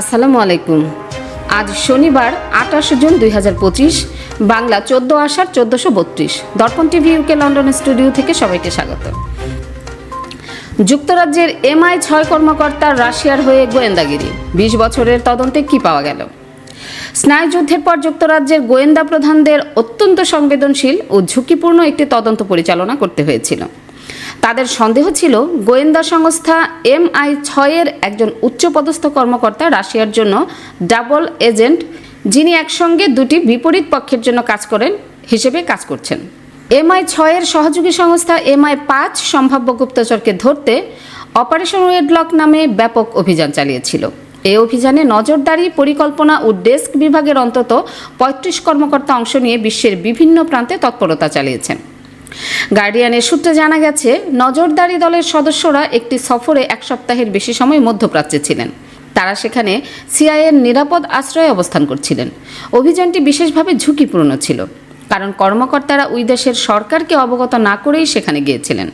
আসসালামু আলাইকুম। আজ শনিবার, আঠাশ জুন দুই হাজার পঁচিশ, বাংলা চোদ্দ আষাঢ় চোদ্দশো বত্রিশ। দর্পণ টিভি ইউকে লন্ডন স্টুডিও থেকে সবাইকে স্বাগত। যুক্তরাজ্যের এমআই ছয় কর্মকর্তা রাশিয়ার হয়ে গোয়েন্দাগিরি। বিশ বছরের তদন্তে কি পাওয়া গেল? স্নায়ুযুদ্ধের পর যুক্তরাজ্যের গোয়েন্দা প্রধানদের অত্যন্ত সংবেদনশীল ও ঝুঁকিপূর্ণ একটি তদন্ত পরিচালনা করতে হয়েছিল। তাদের সন্দেহ ছিল গোয়েন্দা সংস্থা এমআই ছয়ের একজন উচ্চপদস্থ কর্মকর্তা রাশিয়ার জন্য ডাবল এজেন্ট, যিনি একসঙ্গে দুটি বিপরীত পক্ষের জন্য কাজ করেন হিসেবে কাজ করছেন। এমআই ছয়ের সহযোগী সংস্থা এমআই পাঁচ, সম্ভাব্য গুপ্তচরকে ধরতে অপারেশন ওয়েডলক নামে ব্যাপক অভিযান চালিয়েছিল। এই অভিযানে নজরদারি, পরিকল্পনা ও ডেস্ক বিভাগের অন্তত পঁয়ত্রিশ কর্মকর্তা অংশ নিয়ে বিশ্বের বিভিন্ন প্রান্তে তৎপরতা চালিয়েছেন। গার্ডিয়ানের সূত্রে জানা গেছে, নজরদারি দলের সদস্যরা একটি সফরে এক সপ্তাহের বেশি সময় মধ্যপ্রাচ্যে ছিলেন। তারা সেখানে সিআইএর নিরাপদ আশ্রয়ে অবস্থান করছিলেন। অভিযানটি বিশেষভাবে ঝুঁকিপূর্ণ ছিল। কারণ কর্মকর্তারা ওই দেশের সরকারকে অবগত না করেই সেখানে গিয়েছিলেন,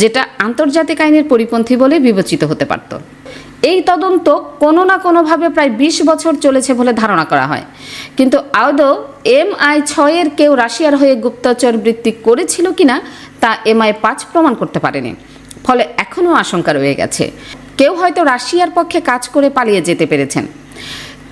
যেটা আন্তর্জাতিক আইনের পরিপন্থী বলে বিবেচিত হতে পারত। এই তদন্ত কোনো না কোনোভাবে প্রায় বিশ বছর চলেছে বলে ধারণা করা হয়। কিন্তু আদৌ এম আই ছয়ের কেউ রাশিয়ার হয়ে গুপ্তচর বৃত্তি করেছিল কিনা, তা এম আই পাঁচ প্রমাণ করতে পারেনি। ফলে এখনও আশঙ্কা রয়ে গেছে। কেউ হয়তো রাশিয়ার পক্ষে কাজ করে পালিয়ে যেতে পেরেছেন।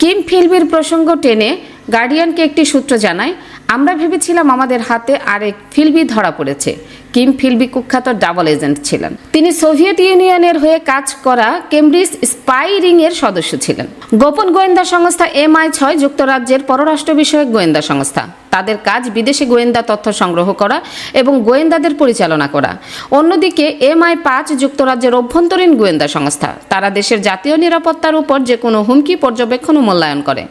কিম ফিলবির প্রসঙ্গ টেনে গার্ডিয়ানকে একটি সূত্র জানায় আমরা ভেবেছিলাম আমাদের হাতে আরেক ফিলবি ধরা পড়েছে। কিম ফিলবি কুখ্যাত ডাবল এজেন্ট ছিলেন। তিনি সোভিয়েত ইউনিয়নের হয়ে কাজ করা কেমব্রিজ স্পাই রিং এর সদস্য ছিলেন। গোপন গোয়েন্দা সংস্থা এমআই ছয় যুক্তরাজ্যের পররাষ্ট্র বিষয়ক গোয়েন্দা সংস্থা। তাদের কাজ বিদেশে গোয়েন্দা তথ্য সংগ্রহ করা এবং গোয়েন্দাদের পরিচালনা করা। অন্যদিকে এমআই পাঁচ যুক্তরাজ্যের অভ্যন্তরীণ গোয়েন্দা সংস্থা। তারা দেশের জাতীয় নিরাপত্তার উপর যে কোনো হুমকি পর্যবেক্ষণ ও মূল্যায়ন করে।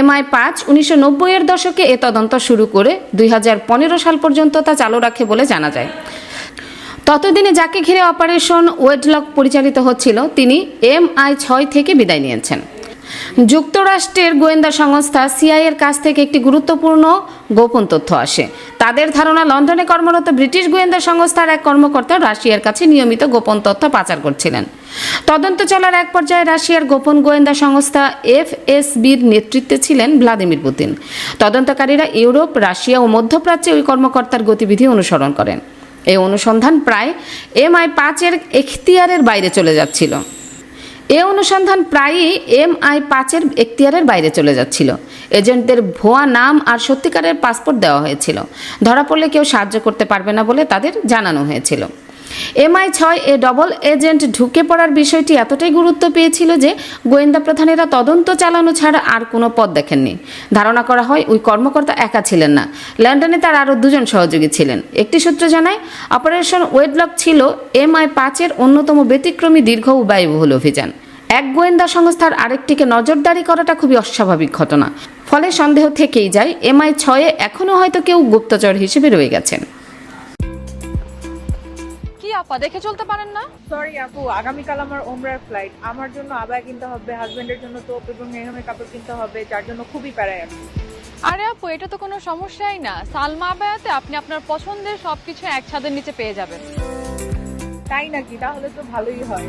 এমআই পাঁচ উনিশশো নব্বইয়ের দশকে এ তদন্ত শুরু করে দুই হাজার পনেরো সাল পর্যন্ত তা চালু রাখে বলে জানা যায়। ততদিনে যাকে ঘিরে অপারেশন ওয়েডলক পরিচালিত হচ্ছিল, তিনি এম আই ছয় থেকে বিদায় নিয়েছেন। যুক্তরাষ্ট্রের গোয়েন্দা সংস্থা সিআইয়ের কাছ থেকে একটি গুরুত্বপূর্ণ গোপন তথ্য আসে। তাদের ধারণা, লন্ডনে কর্মরত ব্রিটিশ গোয়েন্দা সংস্থার এক কর্মকর্তা রাশিয়ার কাছে নিয়মিত গোপন তথ্য পাচার করছিলেন। তদন্ত চলার এক পর্যায়ে রাশিয়ার গোপন গোয়েন্দা সংস্থা এফএসবির নেতৃত্বে ছিলেন ভ্লাদিমির পুতিন। তদন্তকারীরা ইউরোপ, রাশিয়া ও মধ্যপ্রাচ্যে ওই কর্মকর্তার গতিবিধি অনুসরণ করেন। এই অনুসন্ধান প্রায় এমআই পাঁচের এখতিয়ারের বাইরে চলে যাচ্ছিল। এ অনুসন্ধান প্রায়ই এমআই পাঁচের এখতিয়ারের বাইরে চলে যাচ্ছিল। এজেন্টদের ভুয়া নাম আর সত্যিকারের পাসপোর্ট দেওয়া হয়েছিল। ধরা পড়লে কেউ সাহায্য করতে পারবে না বলে তাদের জানানো হয়েছিল। এমআই ছয় এ ডবল এজেন্ট ঢুকে পড়ার বিষয়টি এতটাই গুরুত্ব পেয়েছিল যে গোয়েন্দা প্রধানেরা তদন্ত চালানো ছাড়া আর কোনো পথ দেখেননি। ধারণা করা হয় ওই কর্মকর্তা একা ছিলেন না। লন্ডনে তার আরও দুজন সহযোগী ছিলেন। একটি সূত্র জানায়, অপারেশন ওয়েডলক ছিল এমআই পাঁচের অন্যতম ব্যতিক্রমী দীর্ঘ ব্যয়বহুল অভিযান। এক গোয়েন্দা সংস্থার আরেকটিকে নজরদারি করাটা খুবই অস্বাভাবিক ঘটনা। ফলে সন্দেহ থেকেই যায় এমআই ছয়ে এখনও হয়তো কেউ গুপ্তচর হিসেবে রয়ে গেছেন। কি আপা দেখে চলতে পারেন না? সরি আপু আগামীকাল আমার ওমরার ফ্লাইট আমার জন্য আবায় কিনতে হবে হাজবেন্ডের জন্য তোপ এবং মেহমের কাপড় কিনতে হবে যার জন্য খুবই প্যারায় আমি আরে আপু এটা তো কোনো সমস্যাই না। সালমা আবায়াতে আপনি আপনার পছন্দের সবকিছু এক ছাদের নিচে পেয়ে যাবেন। তাই নাকি? তাহলে তো ভালোই হয়।